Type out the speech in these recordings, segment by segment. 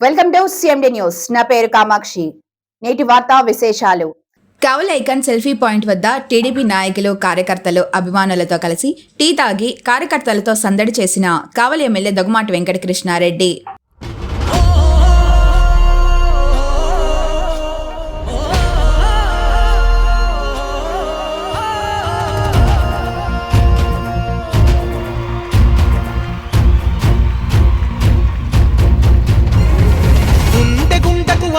Welcome to CMD news నా పేరు కామాక్షి. నేటి వార్తా విశేషాలు. కవల్ ఐకాన్ సెల్ఫీ పాయింట్ వద్ద టీడీపీ నాయకులు కార్యకర్తలు అభిమానులతో కలిసి టీ తాగి కార్యకర్తలతో సందడి చేసిన కావలి ఎమ్మెల్యే దొగమాటి వెంకటకృష్ణారెడ్డి.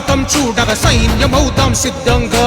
ప్రాంతం చూడగ సైన్యమవుతాం సిద్ధంగా.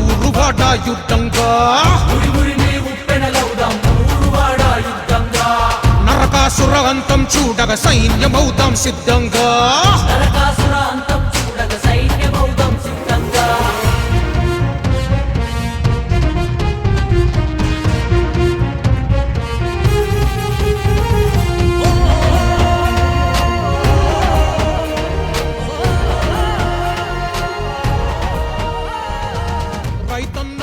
ఊరు వాడ యుద్ధంగా నరకాసుర అంతం చూడగ సైన్యమవుతాం సిద్ధంగా Python.